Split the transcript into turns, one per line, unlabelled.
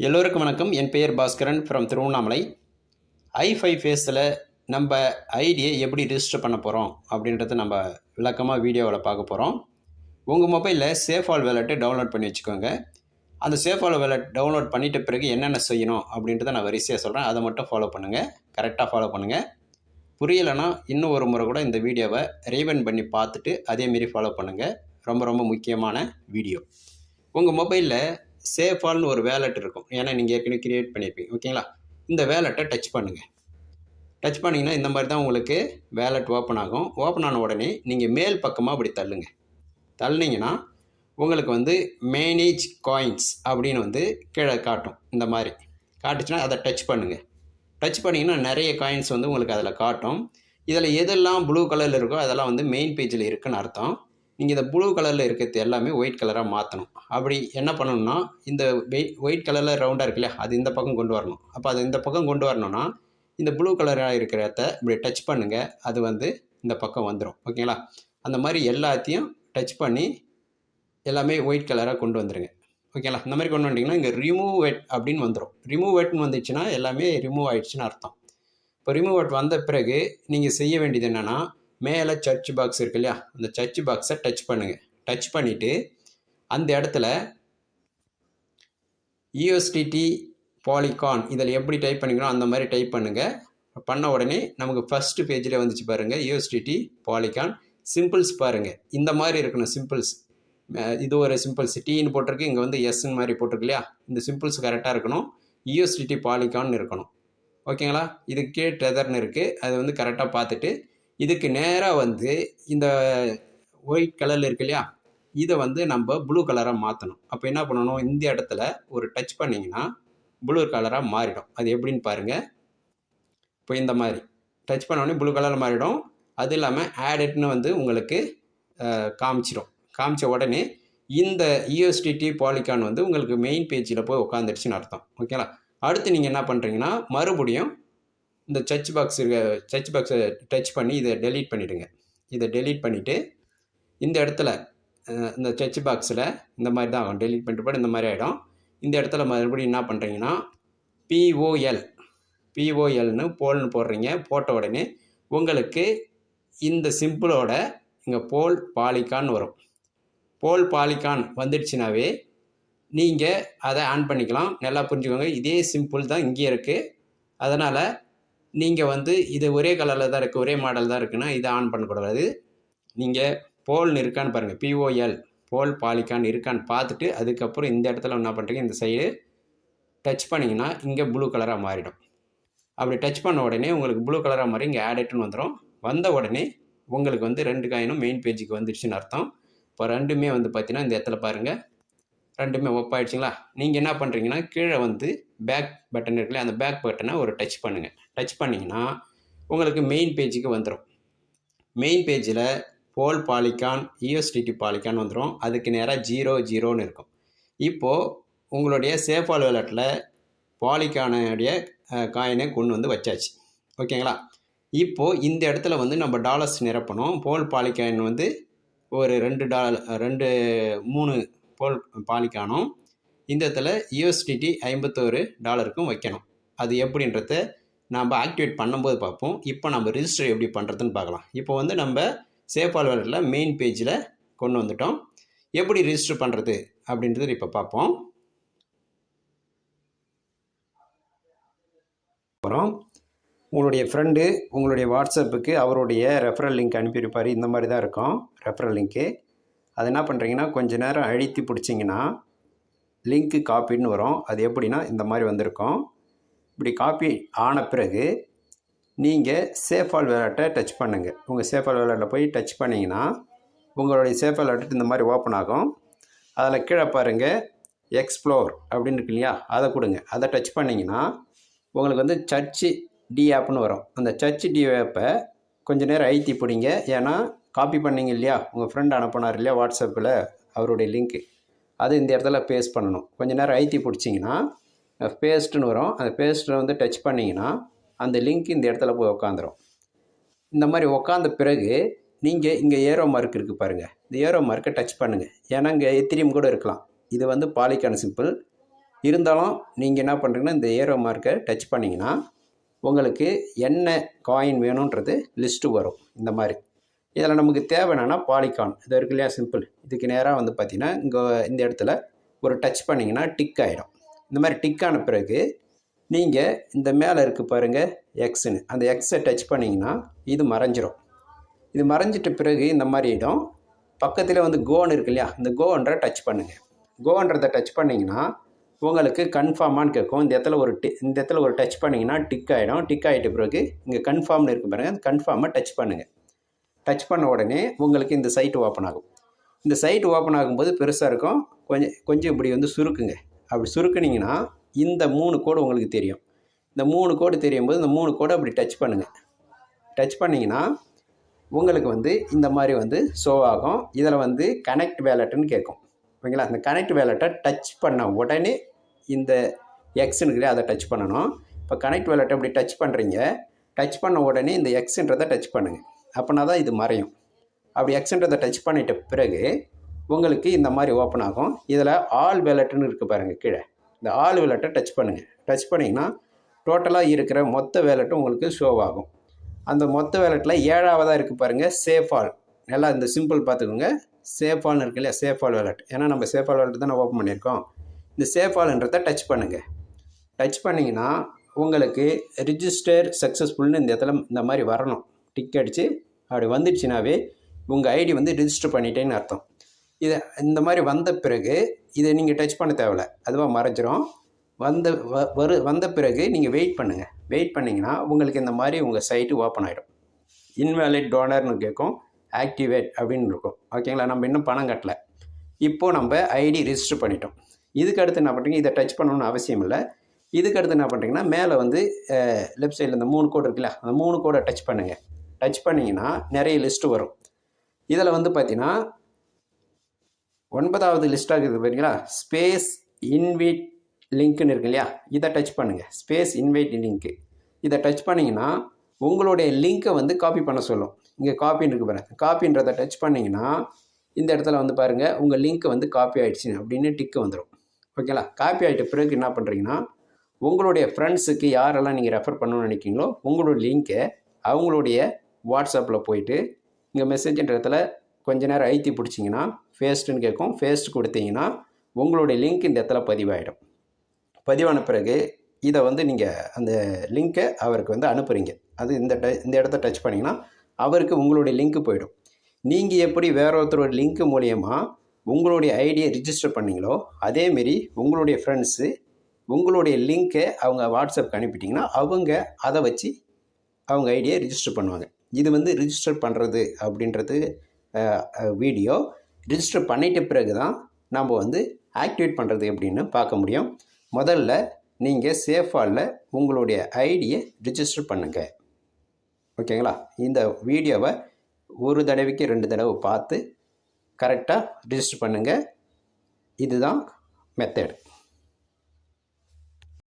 எல்லோருக்கும் வணக்கம். என் பெயர் Baskaran from Tiruvannamalai. I five ஃபேஸில் நம்ம ஐடியை எப்படி ரிஜிஸ்டர் பண்ண போகிறோம் அப்படின்றத நம்ம விளக்கமாக வீடியோவில் பார்க்க போகிறோம் உங்கள் மொபைலில் சேஃப் ஆல் வேலெட்டை டவுன்லோட் பண்ணி வச்சுக்கோங்க. அந்த சேஃப் ஆல் வேலெட் டவுன்லோட் பண்ணிட்ட பிறகு என்னென்ன செய்யணும் அப்படின்றத நான் வரிசையாக சொல்கிறேன் அதை மட்டும் ஃபாலோ பண்ணுங்கள் கரெக்டாக ஃபாலோ பண்ணுங்கள் புரியலைன்னா இன்னும் ஒரு முறை கூட இந்த வீடியோவை ரீவன் பண்ணி பார்த்துட்டு அதேமாரி ஃபாலோ பண்ணுங்கள் ரொம்ப ரொம்ப முக்கியமான வீடியோ உங்கள் மொபைலில் சேஃபால்னு ஒரு வேலெட் இருக்கும். ஏன்னா நீங்கள் ஏற்கனவே கிரியேட் பண்ணியிருப்பீங்க ஓகேங்களா இந்த வேலெட்டை டச் பண்ணுங்கள் டச் பண்ணிங்கன்னா இந்த மாதிரி தான் உங்களுக்கு வேலெட் ஓப்பன் ஆகும். ஓப்பன் ஆன உடனே நீங்கள் மேல் பக்கமாக அப்படி தள்ளுங்க. தள்ளினீங்கன்னா உங்களுக்கு வந்து மேனேஜ் காயின்ஸ் அப்படின்னு வந்து கீழே காட்டும். இந்த மாதிரி. காட்டுச்சுன்னா அதை டச் பண்ணுங்கள் டச் பண்ணிங்கன்னா நிறைய காயின்ஸ் வந்து உங்களுக்கு அதில் காட்டும். இதில் எதெல்லாம் ப்ளூ கலரில் இருக்கோ அதெல்லாம் வந்து மெயின் பேஜில் இருக்குன்னு அர்த்தம். நீங்கள் இந்த ப்ளூ கலரில் இருக்கிறது எல்லாமே ஒயிட் கலராக மாற்றணும் அப்படி என்ன பண்ணணும்னா இந்த வெய் ஒயிட் கலரில் ரவுண்டாக இருக்கு இல்லையா அது இந்த பக்கம் கொண்டு வரணும். அப்போ அது இந்த பக்கம் கொண்டு வரணும்னா இந்த ப்ளூ கலராக இருக்கிறத இப்படி டச் பண்ணுங்கள் அது வந்து இந்த பக்கம் வந்துடும் ஓகேங்களா அந்த மாதிரி எல்லாத்தையும் டச் பண்ணி எல்லாமே ஒயிட் கலராக கொண்டு வந்துடுங்க ஓகேங்களா இந்த மாதிரி கொண்டு வந்தீங்கன்னா இங்கே ரிமூவ் வெட் அப்படின்னு வந்துடும் ரிமூவ் வெட்னு வந்துச்சுன்னா எல்லாமே ரிமூவ் ஆயிடுச்சுன்னு அர்த்தம். இப்போ ரிமூவ் வெட் வந்த பிறகு நீங்கள் செய்ய வேண்டியது என்னென்னா மேலே சர்ச் பாக்ஸ் இருக்கு இல்லையா அந்த சர்ச் பாக்ஸை டச் பண்ணுங்கள் டச் பண்ணிவிட்டு அந்த இடத்துல இஎஸ்டிடி பாலிகான் இதில் எப்படி டைப் பண்ணிக்கணும் அந்த மாதிரி டைப் பண்ணுங்கள் பண்ண உடனே நமக்கு ஃபஸ்ட்டு பேஜில் வந்துச்சு பாருங்கள் யூஎஸ்டிடி பாலிகான் சிம்பிள்ஸ் பாருங்கள் இந்த மாதிரி இருக்கணும் சிம்பிள்ஸ் இது ஒரு சிம்பிள்ஸ் டீன்னு போட்டிருக்கு இங்கே வந்து எஸ்ன்னு மாதிரி போட்டிருக்கு இல்லையா இந்த சிம்பிள்ஸ் கரெக்டாக இருக்கணும். யூஎஸ்டிடி பாலிகான் இருக்கணும். ஓகேங்களா இது கீழே டெதர்னு இருக்குது அது வந்து கரெக்டாக பார்த்துட்டு இதுக்கு நேராக வந்து இந்த ஒயிட் கலரில் இருக்கு இல்லையா? இதை வந்து நம்ம ப்ளூ கலராக மாற்றணும் அப்போ என்ன பண்ணணும்? இந்த இடத்துல ஒரு டச் பண்ணிங்கன்னா ப்ளூ கலராக மாறிடும். அது எப்படின்னு பாருங்கள் இப்போ இந்த மாதிரி. டச் பண்ண உடனே ப்ளூ கலரில் மாறிடும். அது இல்லாமல் ஆடட்னு வந்து உங்களுக்கு காமிச்சிடும் காமிச்ச உடனே இந்த இஎஸ்டிடி பாலிகான் வந்து உங்களுக்கு மெயின் பேஜில் போய் உட்காந்துருச்சுன்னு அர்த்தம். ஓகேங்களா அடுத்து நீங்கள் என்ன பண்ணுறீங்கன்னா மறுபடியும் இந்த சர்ச் பாக்ஸ் இருக்க சர்ச் பாக்ஸை டச் பண்ணி இதை டெலீட் பண்ணிவிடுங்க இதை டெலீட் பண்ணிவிட்டு இந்த இடத்துல இந்த சர்ச் பாக்ஸில் இந்த மாதிரி தான் ஆகும் டெலீட் பண்ணிட்டு போய்ட்டு இந்த மாதிரி ஆகிடும் இந்த இடத்துல மறுபடியும் என்ன பண்ணுறீங்கன்னா பிஓஎல் பிஓஎல்னு போல்னு போடுறீங்க. போட்ட உடனே உங்களுக்கு இந்த சிம்பிளோட இங்கே போல் பாலிகான் வரும். போல் பாலிகான் வந்துடுச்சுனாவே நீங்கள் அதை ஆன் பண்ணிக்கலாம். நல்லா புரிஞ்சுக்கோங்க. இதே சிம்பிள் தான் இங்கே இருக்குது அதனால் நீங்கள் வந்து இது ஒரே கலரில் தான் இருக்குது ஒரே மாடல் தான் இருக்குன்னா இதை ஆன் பண்ணக்கூடாது. நீங்கள் போல்னு இருக்கான்னு பாருங்கள் பிஓஎல் போல் பாலிகான் இருக்கான்னு பார்த்துட்டு அதுக்கப்புறம் இந்த இடத்துல என்ன பண்ணுறீங்க இந்த சைடு டச் பண்ணிங்கன்னா இங்கே ப்ளூ கலராக மாறிடும். அப்படி டச் பண்ண உடனே உங்களுக்கு ப்ளூ கலராக மாறி இங்கே ஆடிட்டுன்னு வந்துடும் வந்த உடனே உங்களுக்கு வந்து ரெண்டு காயினும் மெயின் பேஜுக்கு வந்துடுச்சுன்னு அர்த்தம். இப்போ ரெண்டுமே வந்து பார்த்தீங்கன்னா இந்த இடத்துல பாருங்கள் ரெண்டுமே ஒப்பாயிடுச்சிங்களா நீங்கள் என்ன பண்ணுறீங்கன்னா கீழே வந்து பேக் பட்டன் இருக்குல்ல அந்த பேக் பட்டனை ஒரு டச் பண்ணுங்கள் டச் பண்ணிங்கன்னா உங்களுக்கு மெயின் பேஜுக்கு வந்துடும் மெயின் பேஜில் போல் பாலிகான் இஎஸ்டிடி பாலிகான் வந்துடும் அதுக்கு நேராக ஜீரோ ஜீரோன்னு இருக்கும். இப்போது உங்களுடைய சேஃபால் வேலட்டில் பாலிகானுடைய காயினை கொண்டு வந்து வச்சாச்சு. ஓகேங்களா? இப்போது இந்த இடத்துல வந்து நம்ம டாலர்ஸ் நிரப்பணும். போல் பாலிகாயின் வந்து ஒரு ரெண்டு டாலர் ரெண்டு மூணு போல் பாலிக்கானும் இந்த இடத்துல யூஎஸ்டிடி ஐம்பத்தோரு டாலருக்கும் வைக்கணும். அது எப்படின்றத நம்ம ஆக்டிவேட் பண்ணும்போது பார்ப்போம். இப்போ நம்ம ரிஜிஸ்டர் எப்படி பண்ணுறதுன்னு பார்க்கலாம். இப்போ வந்து நம்ம சேஃபால் வேலட்டில் மெயின் பேஜில் கொண்டு வந்துட்டோம். எப்படி ரிஜிஸ்டர் பண்ணுறது அப்படின்றது இப்போ பார்ப்போம். அப்புறம் உங்களுடைய ஃப்ரெண்டு உங்களுடைய வாட்ஸ்அப்புக்கு அவருடைய ரெஃபரல் லிங்க் அனுப்பியிருப்பார். இந்த மாதிரி தான் இருக்கும் ரெஃபரல் லிங்க்கு அது என்ன பண்ணுறீங்கன்னா கொஞ்ச நேரம் அழுத்தி பிடிச்சிங்கன்னா லிங்க்கு காப்பின்னு வரும். அது எப்படின்னா இந்த மாதிரி வந்திருக்கும். இப்படி காப்பி ஆன பிறகு நீங்கள் சேஃபால் வேலட்டை டச் பண்ணுங்கள் உங்கள் சேஃபால் வேலட்டில் போய் டச் பண்ணிங்கன்னா உங்களுடைய சேஃபால் வேலட் இந்த மாதிரி ஓப்பன் ஆகும். அதில் கீழே பாருங்கள் எக்ஸ்ப்ளோர் அப்படின்னு இருக்கு இல்லையா? அதை கொடுங்க. அதை டச் பண்ணிங்கன்னா உங்களுக்கு வந்து சர்ச்சு டி ஆப்னு வரும். அந்த சர்ச் டி ஆப்பை கொஞ்சம் நேரம் ஐத்தி பிடிங்க. ஏன்னா காப்பி பண்ணிங்க இல்லையா? உங்கள் ஃப்ரெண்ட் அனுப்பினார் இல்லையா வாட்ஸ்அப்பில் அவருடைய லிங்க்கு அது இந்த இடத்துல பேஸ் பண்ணணும். கொஞ்சம் நேரம் ஐத்தி பிடிச்சிங்கன்னா பேஸ்ட்டுன்னு வரும். அந்த பேஸ்ட்டில் வந்து டச் பண்ணிங்கன்னா அந்த லிங்க் இந்த இடத்துல போய் உக்காந்துரும். இந்த மாதிரி உக்காந்த பிறகு நீங்கள் இங்கே ஏரோ மார்க் இருக்குது பாருங்கள் இந்த ஏரோ மார்க்கை டச் பண்ணுங்கள் ஏன்னா இங்கே எத்திரியம் கூட இருக்கலாம். இது வந்து பாலிகான் சிம்பிள் இருந்தாலும் நீங்கள் என்ன பண்ணுறீங்கன்னா இந்த ஏரோ மார்க்கை டச் பண்ணிங்கன்னா உங்களுக்கு என்ன காயின் வேணுன்றது லிஸ்ட்டு வரும். இந்த மாதிரி. இதில் நமக்கு தேவை என்னென்னா பாலிகான் இது இருக்கு இல்லையா? சிம்பிள் இதுக்கு நேராக வந்து பார்த்தீங்கன்னா இங்கே இந்த இடத்துல ஒரு டச் பண்ணிங்கன்னா டிக் ஆகிடும் இந்த மாதிரி டிக்கான பிறகு நீங்கள் இந்த மேலே இருக்கு பாருங்கள் எக்ஸ்னு அந்த எக்ஸை டச் பண்ணிங்கன்னா இது மறைஞ்சிரும். இது மறைஞ்சிட்ட பிறகு இந்த மாதிரி இடம் பக்கத்தில் வந்து கோன் இருக்கு இல்லையா? இந்த கோன்ற டச் பண்ணுங்கள் கோன்றதை டச் பண்ணிங்கன்னா உங்களுக்கு கன்ஃபார்மான்னு கேட்கும். இந்த இடத்துல ஒரு டி இந்த இடத்துல ஒரு டச் பண்ணிங்கன்னா டிக் ஆகிடும் டிக் ஆகிட்ட பிறகு இங்கே கன்ஃபார்ம்னு இருக்கு பாருங்கள் அந்த கன்ஃபார்மை டச் பண்ணுங்கள் டச் பண்ண உடனே உங்களுக்கு இந்த சைட்டு ஓப்பன் ஆகும். இந்த சைட் ஓப்பன் ஆகும்போது பெருசாக இருக்கும். கொஞ்சம் கொஞ்சம் இப்படி வந்து சுருக்குங்க. அப்படி சுருக்குனீங்கன்னா இந்த மூணு கோடு உங்களுக்கு தெரியும். இந்த மூணு கோடு தெரியும் போது இந்த மூணு கோடு அப்படி டச் பண்ணுங்கள் டச் பண்ணிங்கன்னா உங்களுக்கு வந்து இந்த மாதிரி வந்து ஷோ ஆகும். இதில் வந்து கனெக்ட் வேலட்டுன்னு கேட்கும். ஓகேங்களா? இந்த கனெக்ட் வேலட்டை டச் பண்ண உடனே இந்த எக்ஸுன்னு அதை டச் பண்ணணும். இப்போ கனெக்ட் வேலட்டை அப்படி டச் பண்ணுறீங்க டச் பண்ண உடனே இந்த எக்ஸுன்றதை டச் பண்ணுங்கள் அப்படின்னா தான் இது மறையும். அப்படி எக்ஸுன்றதை டச் பண்ணிட்ட பிறகு உங்களுக்கு இந்த மாதிரி ஓப்பன் ஆகும். இதில் ஆல் வேலட்டுன்னு இருக்குது பாருங்கள் கீழே. இந்த ஆல் வேலட்டை டச் பண்ணுங்கள் டச் பண்ணிங்கன்னா டோட்டலாக இருக்கிற மொத்த வேலட்டும் உங்களுக்கு ஷோ ஆகும். அந்த மொத்த வேலட்டில் ஏழாவதாக இருக்குது பாருங்கள் சேஃப் ஆல் நல்லா இந்த சிம்பிள் பார்த்துக்கோங்க. சேஃப் ஆல்னு இருக்கு இல்லையா? சேஃப் ஆல் வேலட் ஏன்னா நம்ம சேஃப் ஆல் வேலட் தான் ஓப்பன் பண்ணியிருக்கோம். இந்த சேஃப் ஆல்ன்றதை டச் பண்ணுங்கள் டச் பண்ணிங்கன்னா உங்களுக்கு ரிஜிஸ்டர் சக்ஸஸ்ஃபுல்னு இந்த இடத்துல இந்த மாதிரி வரணும். டிக் அடித்து அப்படி வந்துடுச்சுனாவே உங்கள் ஐடி வந்து ரிஜிஸ்டர் பண்ணிட்டேன்னு அர்த்தம். இதை இந்த மாதிரி வந்த பிறகு இதை நீங்கள் டச் பண்ண தேவையில்ல. அதுவாக மறைஞ்சிரும். வந்த வ வரு வந்த பிறகு நீங்கள் வெயிட் பண்ணுங்கள் வெயிட் பண்ணிங்கன்னா உங்களுக்கு இந்த மாதிரி உங்கள் சைட்டு ஓப்பன் ஆகிடும் இன்வேலிட் டோனர்னு கேட்கும் ஆக்டிவேட் அப்படின்னு இருக்கும். ஓகேங்களா நம்ம இன்னும் பணம் கட்டலை. இப்போது நம்ம ஐடி ரிஜிஸ்டர் பண்ணிட்டோம். இதுக்கு அடுத்து என்ன பண்ணுறீங்க இதை டச் பண்ணணும்னு அவசியம் இல்லை. இதுக்கு அடுத்து என்ன பண்ணுறீங்கன்னா மேலே வந்து லெஃப்ட் சைடில் இந்த மூணு கோடு இருக்குல்ல அந்த மூணு கோடை டச் பண்ணுங்கள் டச் பண்ணிங்கன்னா நிறைய லிஸ்ட்டு வரும். இதில் வந்து பார்த்தீங்கன்னா ஒன்பதாவது லிஸ்ட்டாக இருக்குது பார்த்தீங்களா ஸ்பேஸ் இன்வைட் லிங்க்னு இருக்கு இல்லையா? இதை டச் பண்ணுங்கள் ஸ்பேஸ் இன்வைட் லிங்க்கு இதை டச் பண்ணிங்கன்னா உங்களுடைய லிங்க்கை வந்து காப்பி பண்ண சொல்லும். இங்கே காப்பின்னு இருக்கு பாருங்கள் காப்பின்றதை டச் பண்ணிங்கன்னா இந்த இடத்துல வந்து பாருங்கள் உங்கள் லிங்க் வந்து காப்பி ஆகிடுச்சு அப்படின்னு டிக்கு வந்துடும் ஓகேங்களா காப்பி ஆகிட்ட பிறகு என்ன பண்ணுறீங்கன்னா உங்களுடைய ஃப்ரெண்ட்ஸுக்கு யாரெல்லாம் நீங்கள் ரெஃபர் பண்ணணும்னு நினைக்கிங்களோ உங்களோட லிங்க்கை அவங்களுடைய வாட்ஸ்அப்பில் போயிட்டு இங்கே மெசேஜ்ன்ற இடத்துல கொஞ்ச நேரம் ஐத்தி பிடிச்சிங்கன்னா ஃபேஸ்ட்டுன்னு கேட்கும். ஃபேஸ்ட் கொடுத்தீங்கன்னா உங்களுடைய லிங்க் இந்த இடத்துல பதிவாயிடும். பதிவான பிறகு இதை வந்து நீங்கள் அந்த லிங்க்கை அவருக்கு வந்து அனுப்புகிறீங்க அது இந்த ட இந்த இடத்த டச் பண்ணிங்கன்னா அவருக்கு உங்களுடைய லிங்க்கு போயிடும். நீங்கள் எப்படி வேற ஒருத்தரோட லிங்க் மூலயமா உங்களுடைய ஐடியை ரிஜிஸ்டர் பண்ணீங்களோ அதேமாரி உங்களுடைய ஃப்ரெண்ட்ஸு உங்களுடைய லிங்க்கை அவங்க வாட்ஸ்அப்புக்கு அனுப்பிட்டிங்கன்னா அவங்க அதை வச்சு அவங்க ஐடியை ரிஜிஸ்டர் பண்ணுவாங்க. இது வந்து ரிஜிஸ்டர் பண்ணுறது அப்படின்றது வீடியோ ரிஜிஸ்டர் பண்ணிட்ட பிறகு தான் நம்ம வந்து ஆக்டிவேட் பண்ணுறது எப்படின்னு பார்க்க முடியும். முதல்ல நீங்கள் சேஃபாலில் உங்களுடைய ஐடியை ரிஜிஸ்டர் பண்ணுங்கள் ஓகேங்களா? இந்த வீடியோவை ஒரு தடவைக்கு ரெண்டு தடவை பார்த்து கரெக்டாக ரிஜிஸ்டர் பண்ணுங்கள் இதுதான் மெத்தட்